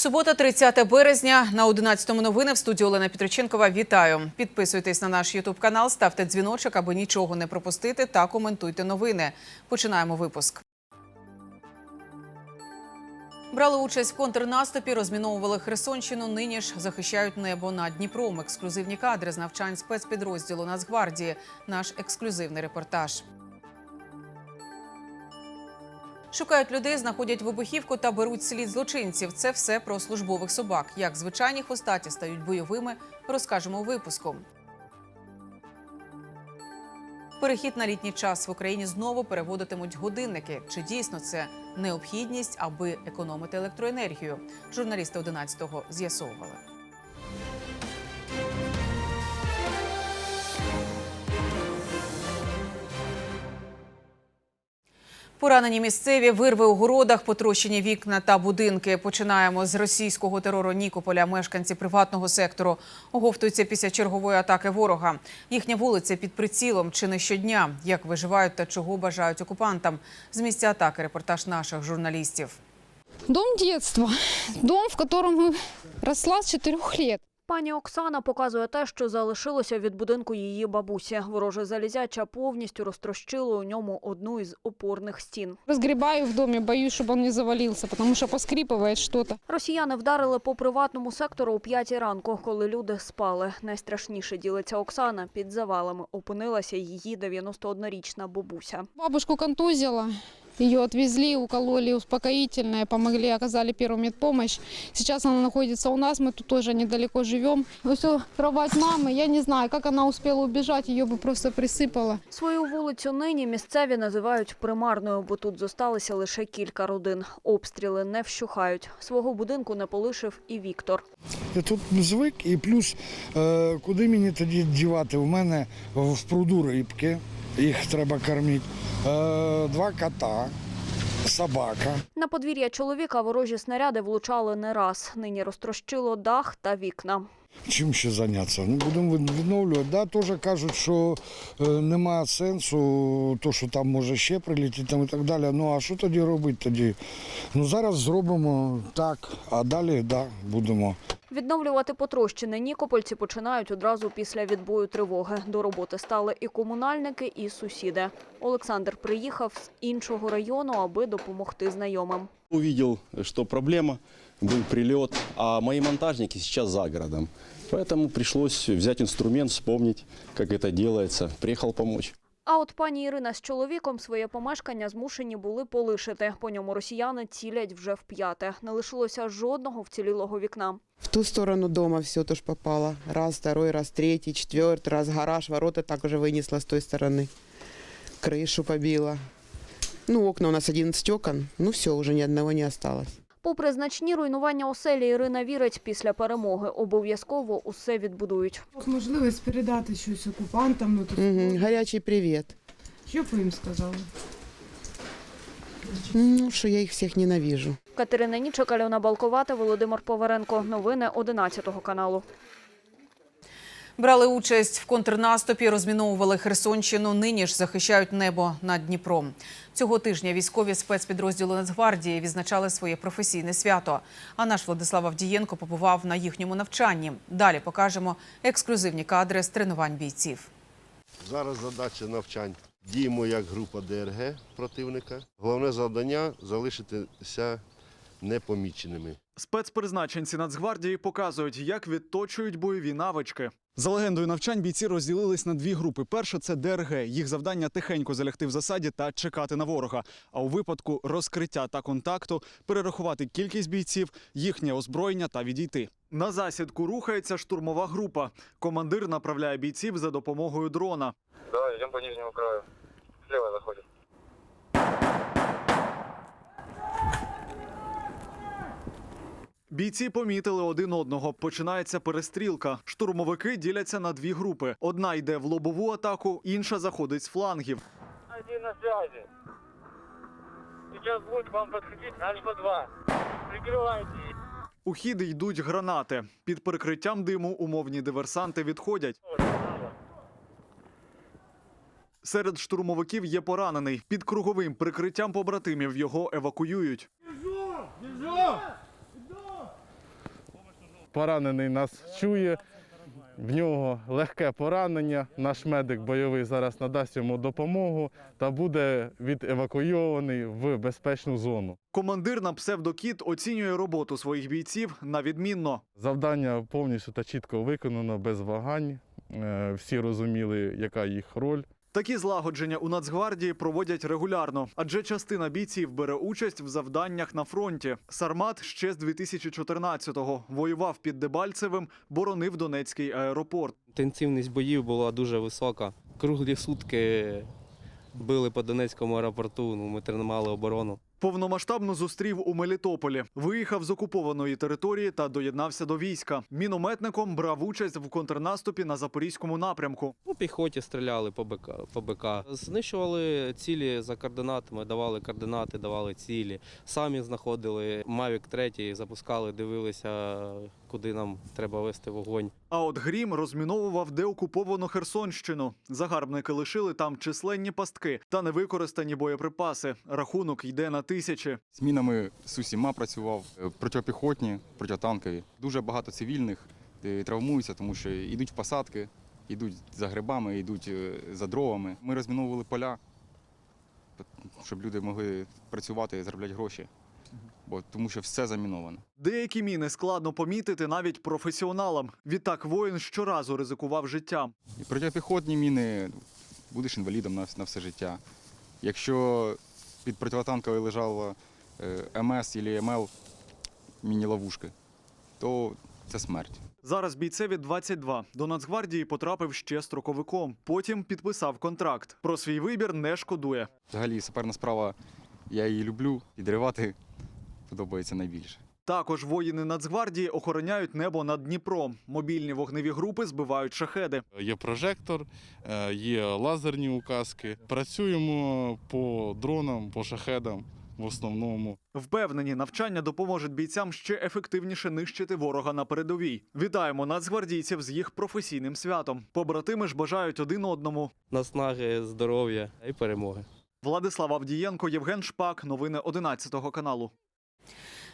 Субота, 30 березня. На 11-му новини в студії Олена Петриченкова. Вітаю. Підписуйтесь на наш Ютуб канал, ставте дзвіночок, аби нічого не пропустити та коментуйте новини. Починаємо випуск. Брали участь в контрнаступі, розміновували Херсонщину. Нині ж захищають небо над Дніпром. Ексклюзивні кадри з навчань спецпідрозділу Нацгвардії. Наш ексклюзивний репортаж. Шукають людей, знаходять вибухівку та беруть слід злочинців. Це все про службових собак. Як звичайні хвостаті стають бойовими, розкажемо у випуску. Перехід на літній час в Україні знову переводитимуть годинники. Чи дійсно це необхідність, аби економити електроенергію? Журналісти 11-го з'ясовували. Поранені місцеві вирви у городах, потрощені вікна та будинки. Починаємо з російського терору Нікополя. Мешканці приватного сектору оговтуються після чергової атаки ворога. Їхня вулиця під прицілом чи не щодня. Як виживають та чого бажають окупантам? З місця атаки репортаж наших журналістів. Дом детства. Дом, в котором росла с четырех лет. Пані Оксана показує те, що залишилося від будинку її бабусі. Вороже залізяча повністю розтрощило у ньому одну із опорних стін. Разгребаю в доме, боюсь, чтобы он не завалился, потому что поскрипывает что-то. Росіяни вдарили по приватному сектору о п'ятій ранку, коли люди спали. Найстрашніше ділиться Оксана. Під завалами опинилася її 91-річна бабуся. Бабушку контузила. Ее отвезли, укололи успокоительное, помогли, оказали первую медпомощь. Сейчас она находится у нас, мы тут тоже недалеко живем. Все, кровать мамы, я не знаю, как она успела убежать, ее бы просто присыпала. Свою вулицю нині місцеві називають примарною, бо тут зосталися лише кілька родин. Обстріли не вщухають. Свого будинку не полишив і Віктор. Я тут звик, і плюс, е, куди мені тоді дівати? У мене в пруду рибки, їх треба кормити, е, два кота, собака. На подвір'я чоловіка ворожі снаряди влучали не раз. Нині розтрощило дах та вікна. Чим ще зайнятися? Ну, будемо відновлювати. Да, теж кажуть, що е, немає сенсу, то, що там може ще прилетіти там і так далі. Ну а що тоді робити тоді? Ну зараз зробимо так, а далі да, будемо. Відновлювати потрощене Нікопольці починають одразу після відбою тривоги. До роботи стали і комунальники, і сусіди. Олександр приїхав з іншого району, аби допомогти знайомим. Увидел, что проблема, был прилет, а мои монтажники сейчас за городом. Поэтому пришлось взять инструмент, вспомнить, как это делается. Приехал помочь. А от пані Ірина з чоловіком своє помешкання змушені були полишити. По ньому росіяни цілять вже вп'яте. Не лишилося жодного вцілілого вікна. В ту сторону дома все тоже попало. Раз, второй, раз, третий, четвертый, раз гараж, ворота так уже вынесла с той стороны. Крышу побила. Ну, окна у нас 11 окон. Ну, все, уже ни одного не осталось. Попри значні руйнування оселі, Ірина вірить, після перемоги обов'язково усе відбудують. можливість передати щось окупантам, ну то Угу, гарячий привіт. що б ви їм сказали? Ну, що я їх всіх ненавижу. Катерина Нічок, Альона Балковата, Володимир Поваренко. Новини 11 каналу. Брали участь в контрнаступі, розміновували Херсонщину. Нині ж захищають небо над Дніпром. Цього тижня військові спецпідрозділу Нацгвардії відзначали своє професійне свято. А наш Владислав Авдієнко побував на їхньому навчанні. Далі покажемо ексклюзивні кадри з тренувань бійців. Зараз задача навчань. Діємо як група ДРГ противника. Головне завдання залишитися непоміченими. Спецпризначенці Нацгвардії показують, як відточують бойові навички. За легендою навчань бійці розділились на дві групи. Перша це ДРГ. Їх завдання тихенько залягти в засаді та чекати на ворога. А у випадку розкриття та контакту перерахувати кількість бійців, їхнє озброєння та відійти. На засідку рухається штурмова група. Командир направляє бійців за допомогою дрона. Да, йдемо по нижньому краю. Слева Бійці помітили один одного. Починається перестрілка. Штурмовики діляться на дві групи. Одна йде в лобову атаку, інша заходить з флангів. Один на. Сейчас будет к вам подходить Альфа-2. Прикрывайте. У хід йдуть гранати. Під прикриттям диму умовні диверсанти відходять. Серед штурмовиків є поранений. Під круговим прикриттям побратимів його евакуюють. Поранений нас чує. В нього легке поранення. Наш медик бойовий зараз надасть йому допомогу та буде відевакуйований в безпечну зону. Командир на псевдокіт оцінює роботу своїх бійців на відмінно. Завдання повністю та чітко виконано без вагань. Е, Всі розуміли, яка їх роль. Такі злагодження у Нацгвардії проводять регулярно, адже частина бійців бере участь в завданнях на фронті. Сармат ще з 2014-го воював під Дебальцевим, боронив Донецький аеропорт. Інтенсивність боїв була дуже висока. Круглі сутки били по Донецькому аеропорту, ну, ми тримали оборону. Повномасштабно зустрів у Мелітополі. Виїхав з окупованої території та доєднався до війська. Мінометником брав участь в контрнаступі на запорізькому напрямку. По піхоті стріляли по БК, по БК. Знищували цілі за координатами, давали координати, давали цілі. Самі знаходили Мавік 3, запускали, дивилися, куди нам треба вести вогонь. А от Грім розміновував деокуповану Херсонщину. Загарбники лишили там численні пастки та невикористані боєприпаси. Рахунок йде на тисячі. Змінами з усіма працював е, протипіхотні, протитанкові. Дуже багато цивільних е, травмуються, тому що йдуть в посадки, йдуть за грибами, йдуть е, за дровами. Ми розміновували поля, щоб люди могли працювати і заробляти гроші, бо тому що все заміновано. Деякі міни складно помітити навіть професіоналам. Відтак воїн щоразу ризикував життям. І протипіхотні міни будеш інвалідом на, на все життя. Якщо під протитанковою лежало е, МС і МЛ міні-ловушки, то це смерть. Зараз бійцеві 22. До Нацгвардії потрапив ще строковиком. Потім підписав контракт. Про свій вибір не шкодує. Взагалі, саперна справа, я її люблю, підривати подобається найбільше. Також воїни Нацгвардії охороняють небо над Дніпром. Мобільні вогневі групи збивають шахеди. Є прожектор, е, є лазерні указки. Працюємо по дронам, по шахедам в основному. Впевнені, навчання допоможуть бійцям ще ефективніше нищити ворога на передовій. Вітаємо нацгвардійців з їх професійним святом. Побратими ж бажають один одному. Наснаги, здоров'я і перемоги. Владислав Авдієнко, Євген Шпак. Новини 11 каналу.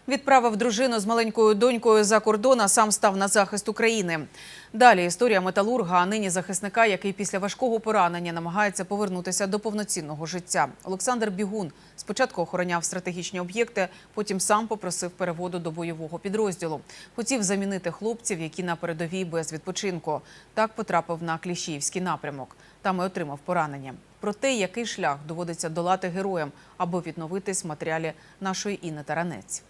Відправив дружину з маленькою донькою за кордон, а сам став на захист України. Далі історія металурга, а нині захисника, який після важкого поранення намагається повернутися до повноцінного життя. Олександр Бігун спочатку охороняв стратегічні об'єкти, потім сам попросив переводу до бойового підрозділу. Хотів замінити хлопців, які на передовій без відпочинку. Так потрапив на Кліщіївський напрямок. Там і отримав поранення. Про те, який шлях доводиться долати героям, аби відновитись в матеріалі нашої Інни Таранець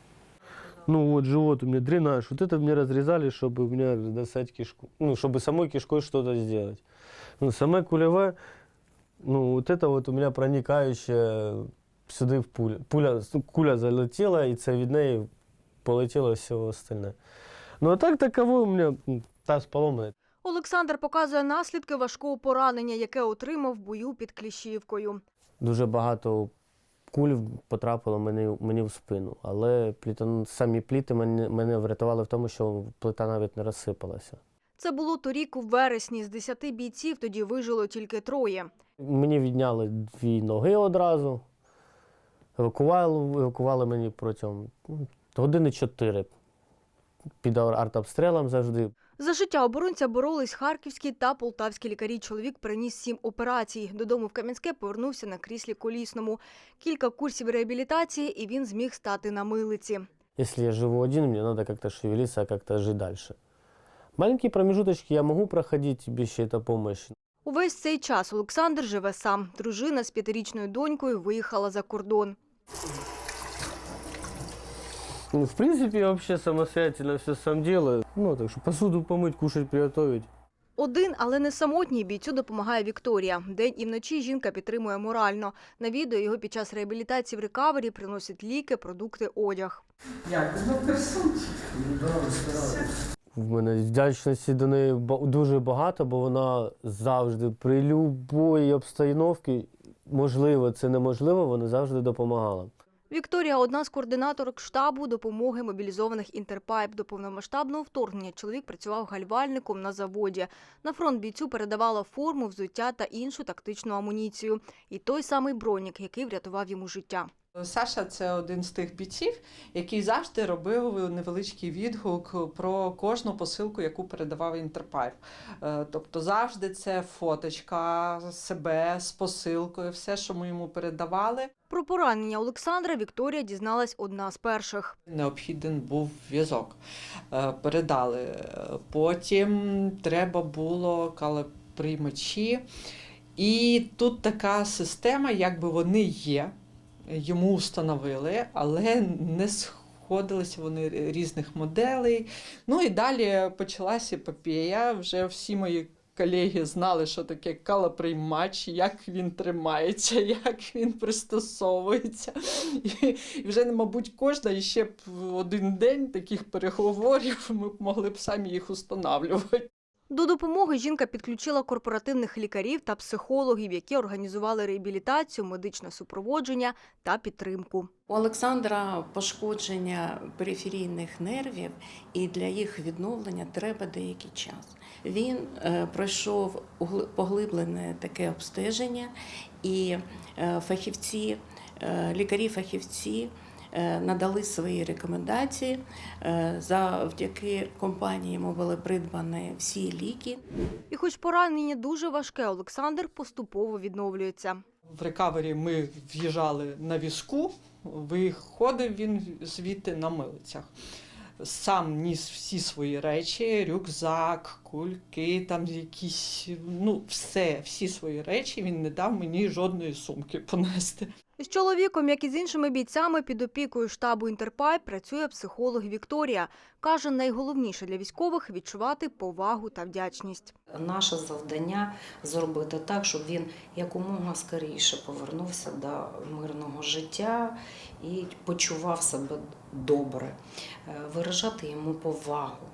Ну вот живот у меня дренаж. Вот это мне разрезали, чтобы у меня достать кишку. Ну, чтобы самой кишкой что-то сделать. Ну, сама кулевая, ну вот это вот у меня проникающая сюда в пуля. Пуля, куля залетела, и це від неї полетело все остальное. Ну а так таковой у меня м, таз поломанный. Олександр показує наслідки важкого поранення, яке отримав в бою під Кліщівкою. Дуже багато куль потрапило мені, мені в спину. Але плітон, самі пліти мене, мене врятували в тому, що плита навіть не розсипалася. Це було торік у вересні. З десяти бійців тоді вижило тільки троє. Мені відняли дві ноги одразу. Евакували, евакували мені протягом ну, години чотири. Під артобстрілом завжди. За життя оборонця боролись харківські та полтавські лікарі. Чоловік переніс сім операцій. Додому в Кам'янське повернувся на кріслі колісному. Кілька курсів реабілітації, і він зміг стати на милиці. Если я живу один, мне надо как-то шевелиться, как-то жить дальше. Маленькие промежуточки я могу проходить без чьей-то помощи. Увесь цей час Олександр живе сам. Дружина з п'ятирічною донькою виїхала за кордон. Ну, в принципе, я вообще самостоятельно все сам делаю. Ну, так что посуду помыть, кушать, приготовить. Один, але не самотній бійцю допомагає Вікторія. День і вночі жінка підтримує морально. На відео його під час реабілітації в рекавері приносять ліки, продукти, одяг. В мене вдячності до неї ба- дуже багато, бо вона завжди при будь-якій обстановці, можливо, це неможливо, вона завжди допомагала. Вікторія одна з координаторок штабу допомоги мобілізованих інтерпайп. До повномасштабного вторгнення чоловік працював гальвальником на заводі. На фронт бійцю передавала форму, взуття та іншу тактичну амуніцію. І той самий бронік, який врятував йому життя. Саша це один з тих бійців, який завжди робив невеличкий відгук про кожну посилку, яку передавав Інтерпайп. Е, Тобто завжди це фоточка себе з посилкою, все, що ми йому передавали. Про поранення Олександра Вікторія дізналась одна з перших. Необхіден був в'язок. Е, Передали. Е, Потім треба було калеприймачі. І тут така система, якби вони є, йому встановили, але не сходилися вони різних моделей. Ну і далі почалася епопея. Вже всі мої колеги знали, що таке калоприймач, як він тримається, як він пристосовується. І, вже, мабуть, кожна ще б один день таких переговорів ми б могли б самі їх устанавлювати. До допомоги жінка підключила корпоративних лікарів та психологів, які організували реабілітацію, медичне супроводження та підтримку. У Олександра пошкодження периферійних нервів, і для їх відновлення треба деякий час. Він е, пройшов поглиблене таке обстеження, і е, фахівці, е, лікарі-фахівці надали свої рекомендації. Е, завдяки компанії йому були придбані всі ліки. І хоч поранення дуже важке, Олександр поступово відновлюється. В рекавері ми в'їжджали на візку, виходив він звідти на милицях. Сам ніс всі свої речі, рюкзак, кульки, там якісь, ну, все, всі свої речі. Він не дав мені жодної сумки понести. З чоловіком, як і з іншими бійцями, під опікою штабу Інтерпайп працює психолог Вікторія. Каже, найголовніше для військових відчувати повагу та вдячність. Наше завдання зробити так, щоб він якомога скоріше повернувся до мирного життя і почував себе добре, Е, виражати йому повагу,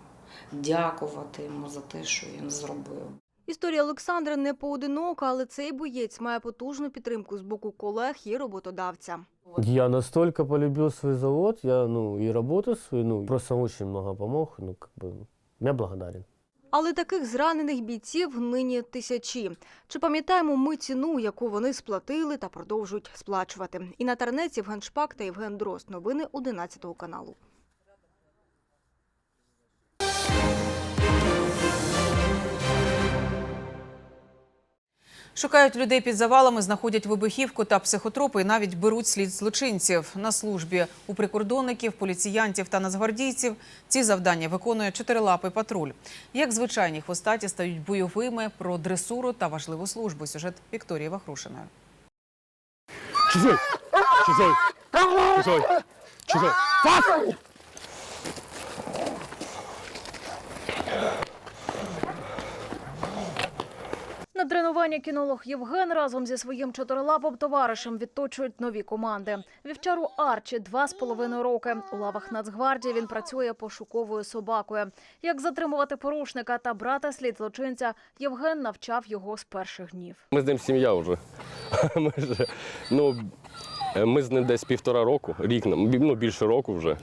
дякувати йому за те, що він зробив. Історія Олександра не поодинока, але цей боєць має потужну підтримку з боку колег і роботодавця. Я настолько полюбил свой завод, я, ну, и работу свою, ну, просто очень много помог, ну, как бы, я благодарен. Але таких зранених бійців нині тисячі. Чи пам'ятаємо ми ціну, яку вони сплатили та продовжують сплачувати? Інна Тарнець, Євген Шпак та Євген Дрозд. Новини 11 каналу. Шукають людей під завалами, знаходять вибухівку та психотропи і навіть беруть слід злочинців. На службі у прикордонників, поліціянтів та нацгвардійців ці завдання виконує чотирилапий патруль. Як звичайні хвостаті стають бойовими про дресуру та важливу службу. Сюжет Вікторії Вахрушиної. Чужой! Чужой! Чужой! Чужой! Пас! На тренування кінолог Євген разом зі своїм чотирилапим товаришем відточують нові команди. Вівчару Арчі два з половиною роки. У лавах Нацгвардії він працює пошуковою собакою. Як затримувати порушника та брати слід злочинця, Євген навчав його з перших днів. Ми з ним сім'я вже. Ми, ж, ну, ми з ним десь півтора року, рік, ну, більше року вже.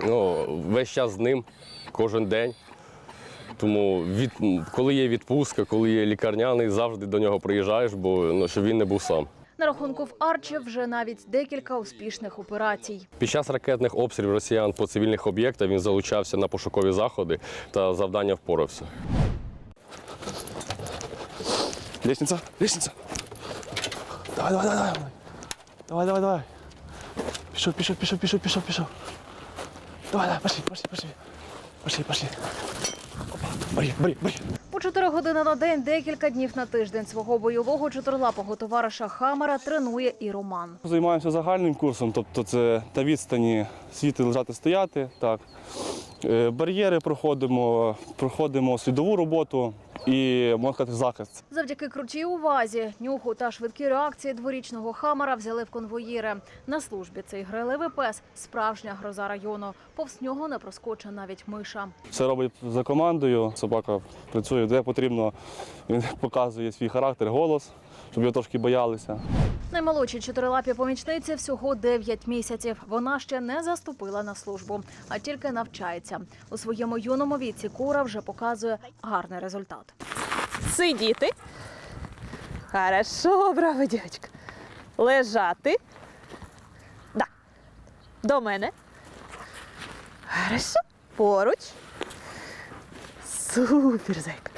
Ну, весь час з ним, кожен день. Тому від, коли є відпустка, коли є лікарняний, завжди до нього приїжджаєш, бо ну, щоб він не був сам. На рахунку в Арчі вже навіть декілька успішних операцій. Під час ракетних обстрілів росіян по цивільних об'єктах він залучався на пошукові заходи та завдання впорався. Лестница, лестница. Давай, давай, давай. Давай, давай, давай. Пішов, пішов, пішов, пішов, пішов, пішов. Давай, давай, пошли, пошли, пошли. Пошли, пошли. Опа, бери, бери, бери. По 4 години на день, декілька днів на тиждень свого бойового чотирилапого товариша Хамера тренує і Роман. Займаємося загальним курсом, тобто це на відстані світи лежати стояти. Так. Е, Бар'єри проходимо, проходимо слідову роботу і можна сказати, захист. Завдяки крутій увазі, нюху та швидкій реакції дворічного Хамера взяли в конвоїри. На службі цей грайливий пес – справжня гроза району. Повз нього не проскоче навіть миша. Все робить за командою. Собака працює де потрібно. Він показує свій характер, голос, щоб його трошки боялися. Наймолодшій чотирилапій помічниці всього 9 місяців. Вона ще не заступила на службу, а тільки навчається. У своєму юному віці Кура вже показує гарний результат. Сидіти. Хорошо, браво, дівчинка. Лежати. До мене. Хорошо. Поруч. Супер, зайка.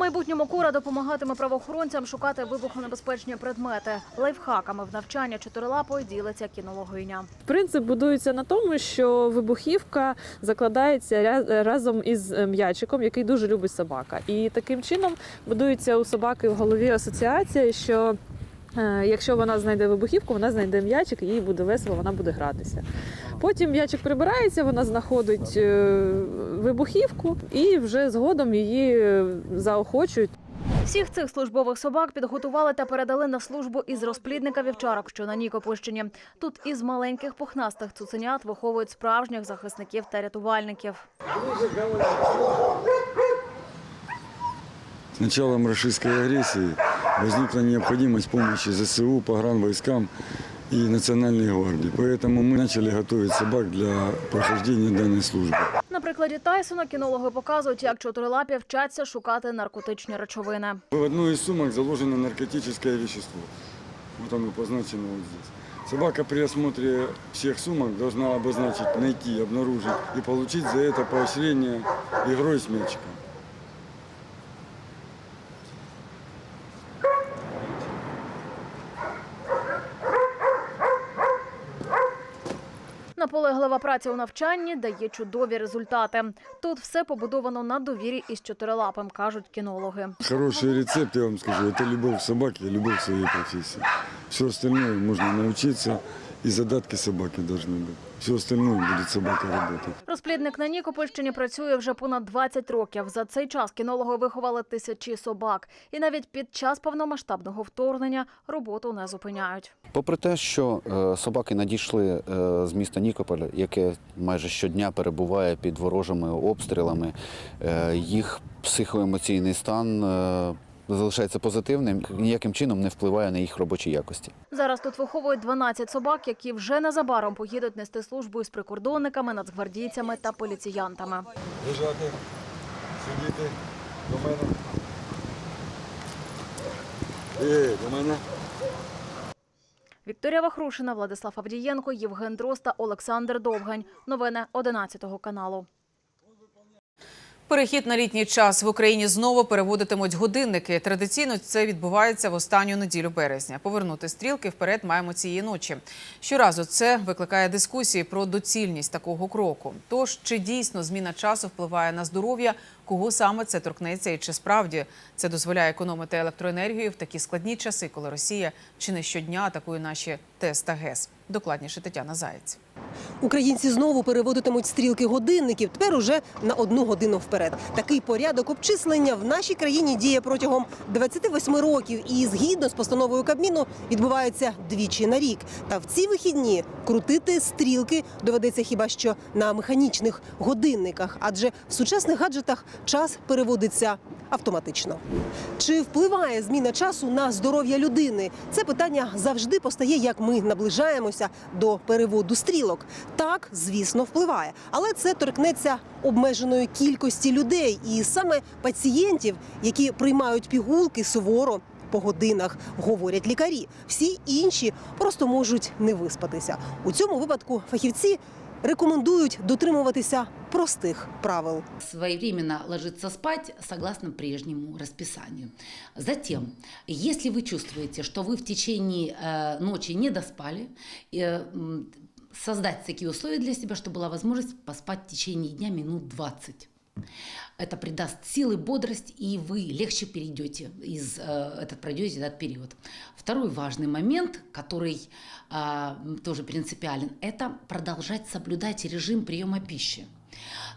Майбутньому кура допомагатиме правоохоронцям шукати вибухонебезпечні предмети. Лайфхаками в навчання чотирилапою ділиться кінологиня. Принцип будується на тому, що вибухівка закладається разом із е, м'ячиком, який дуже любить собака. І таким чином будується у собаки в голові асоціація, що якщо вона знайде вибухівку, вона знайде м'ячик, їй буде весело, вона буде гратися. Потім м'ячик прибирається, вона знаходить е, вибухівку і вже згодом її е, заохочують. Всіх цих службових собак підготували та передали на службу із розплідника вівчарок, що на Нікопольщині. Тут із маленьких пухнастих цуценят виховують справжніх захисників та рятувальників С началом российской агрессии возникла необходимость помощи ЗСУ, погранвойскам и Национальной гвардии. Поэтому мы начали готовить собак для прохождения данной службы. На прикладі Тайсона кінологи показують, як чотирилапі вчаться шукати наркотичні речовини. В одной из сумок заложено наркотическое вещество. Вот оно позначено вот здесь. Собака при осмотре всех сумок должна обозначить, найти, обнаружить и получить за это поощрение игрой с мячиком. Наполеглива праця у навчанні дає чудові результати. Тут все побудовано на довірі із чотирилапим, кажуть кінологи. Хороший рецепт, я вам скажу, это любовь к собаке и любовь к своей профессии. Все остальное можно научиться, и задатки собаки должны быть. Все остальное будет собака работать. Розплідник на Нікопольщині працює вже понад 20 років. За цей час кінологи виховали тисячі собак. І навіть під час повномасштабного вторгнення роботу не зупиняють. Попри те, що е, собаки надійшли е, з міста Нікополя, яке майже щодня перебуває під ворожими обстрілами, е, їх психоемоційний стан залишається позитивним, ніяким чином не впливає на їх робочі якості. Зараз тут виховують 12 собак, які вже незабаром поїдуть нести службу із прикордонниками, нацгвардійцями та поліціянтами. Лежати, сидіти до мене. Ей, до мене. Вікторія Вахрушина, Владислав Авдієнко, Євген Дрозд та Олександр Довгань. Новини 11 каналу. Перехід на літній час в Україні знову переводитимуть годинники. Традиційно це відбувається в останню неділю березня. Повернути стрілки вперед маємо цієї ночі. Щоразу це викликає дискусії про доцільність такого кроку. Тож чи дійсно зміна часу впливає на здоров'я, кого саме це торкнеться, і чи справді це дозволяє економити електроенергію в такі складні часи, коли Росія чи не щодня атакує наші ТЕС та ГЕС. Докладніше Тетяна Заєць. Українці знову переводитимуть стрілки годинників, тепер уже на одну годину вперед. Такий порядок обчислення в нашій країні діє протягом 28 років і згідно з постановою Кабміну відбувається двічі на рік. Та в ці вихідні крутити стрілки доведеться хіба що на механічних годинниках, адже в сучасних гаджетах час переводиться автоматично. Чи впливає зміна часу на здоров'я людини? Це питання завжди постає, як ми наближаємося до переводу стрілок Так, звісно, впливає, але це торкнеться обмеженої кількості людей, і саме пацієнтів, які приймають пігулки суворо. По годинах говорять лікарі. Всі інші просто можуть не виспатися. У цьому випадку фахівці рекомендують дотримуватися простих правил. своевременно ложиться спать согласно прежнему расписанию. Затем, если вы чувствуете, что вы в течение э, ночи не доспали, э, м, создать такие условия для себя, чтобы была возможность поспать в течение дня минут 20. Это придаст силы, бодрость, и вы легче перейдете из э, этот пройдете этот период. Второй важный момент, который а, тоже принципиален, это продолжать соблюдать режим приема пищи.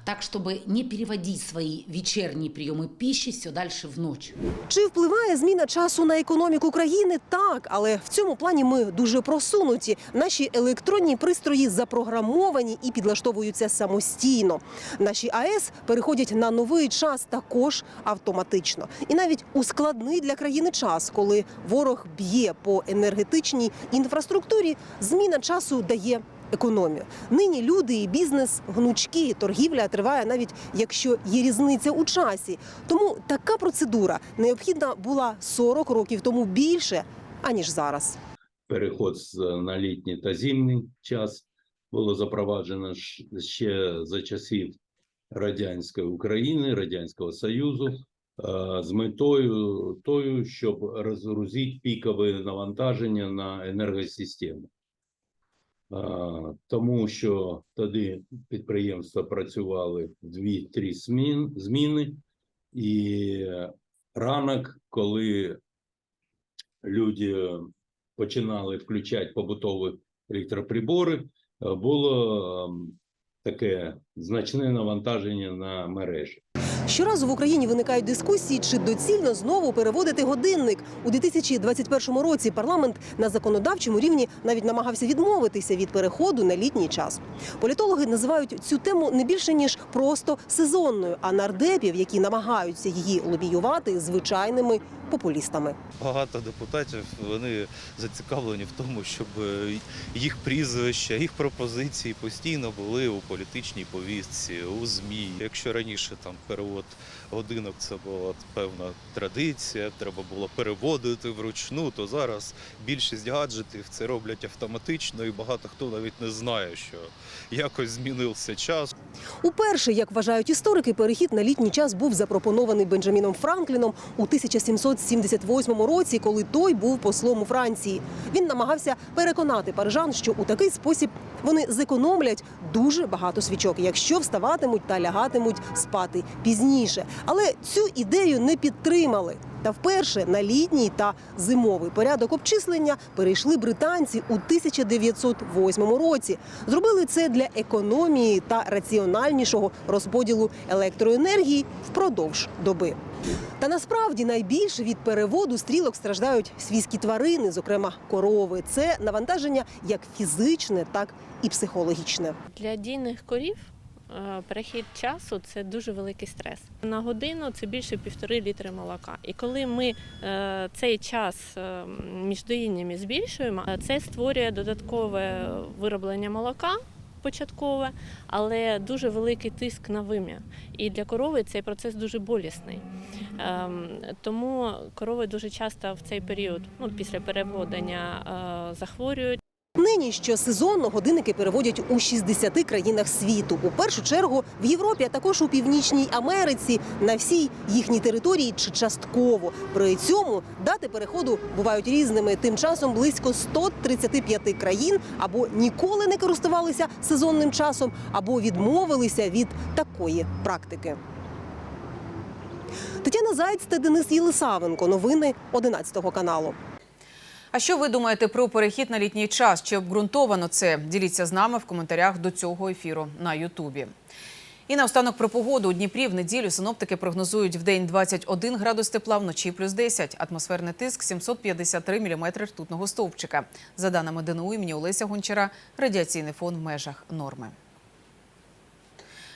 Так, чтобы не переводить свои вечерние приемы пищи все дальше в ночь. Чи впливає зміна часу на економіку країни? Так, але в цьому плані ми дуже просунуті. Наші електронні пристрої запрограмовані і підлаштовуються самостійно. Наші АЕС переходять на новий час також автоматично. І навіть у складний для країни час, коли ворог б'є по енергетичній інфраструктурі, зміна часу дає. Економію нині люди і бізнес гнучкі, торгівля триває навіть якщо є різниця у часі. Тому така процедура необхідна була 40 років тому більше аніж зараз. переход з- на літній та зимній час було запроваджено ще за часів радянської України, радянського Союзу е, з метою тою, щоб розгрузити пікове навантаження на енергосистему. Тому що тоді підприємства працювали в 2-3 змін, зміни, і ранок, коли люди починали включати побутові електроприбори, було ем, таке значне навантаження на мережі. Щоразу в Україні виникають дискусії, чи доцільно знову переводити годинник. У 2021 році парламент на законодавчому рівні навіть намагався відмовитися від переходу на літній час. Політологи називають цю тему не більше ніж просто сезонною, а нардепів, які намагаються її лобіювати звичайними популістами. Багато депутатів вони зацікавлені в тому, щоб е, їх прізвища, їх пропозиції постійно були у політичній повістці, у ЗМІ. Якщо раніше там перевод Вот годинок це була певна традиція, треба було переводити вручну, то зараз більшість гаджетів це роблять автоматично, і багато хто навіть не знає, що якось змінився час. Уперше, як вважають історики, перехід на літній час був запропонований Бенджаміном Франкліном у 1778 році, коли той був послом у Франції. Він намагався переконати парижан, що у такий спосіб вони зекономлять дуже багато свічок, якщо вставатимуть та лягатимуть спати пізніше. Але цю ідею не підтримали. Та вперше на літній та зимовий порядок обчислення перейшли британці у 1908 році. Зробили це для економії та раціональнішого розподілу електроенергії впродовж доби. Та насправді найбільше від переводу стрілок страждають свійські тварини, зокрема корови. Це навантаження як фізичне, так і психологічне. Для дійних корів перехід часу це дуже великий стрес. На годину це більше півтори літри молока. І коли ми е, цей час е, між доїннями збільшуємо, е, це створює додаткове вироблення молока. Початкове, але дуже великий тиск на вим'я. І для корови цей процес дуже болісний. Ем, тому корови дуже часто в цей період, ну після переводення, е, захворюють. Нині щосезонно годинники переводять у 60 країнах світу. У першу чергу в Європі, а також у Північній Америці, на всій їхній території чи частково. При цьому дати переходу бувають різними. Тим часом близько 135 країн або ніколи не користувалися сезонним часом, або відмовилися від такої практики. Тетяна Заєць та Денис Єлисавенко. Новини 11 каналу. А що ви думаєте про перехід на літній час? Чи обґрунтовано це? Діліться з нами в коментарях до цього ефіру на Ютубі. І наостанок про погоду у Дніпрі в неділю синоптики прогнозують в день 21 градус тепла, вночі плюс 10. Атмосферний тиск 753 міліметри ртутного стовпчика. За даними ДНУ імені Олеся Гончара, радіаційний фон в межах норми.